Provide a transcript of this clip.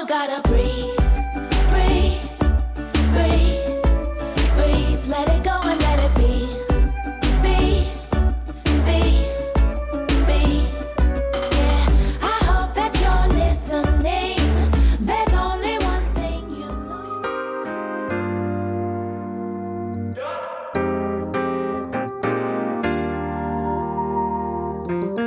you gotta breathe. Breathe, breathe, breathe. Let it go and let it be. Be, be, be. Yeah, I hope that you're listening. There's only one thing you know. you-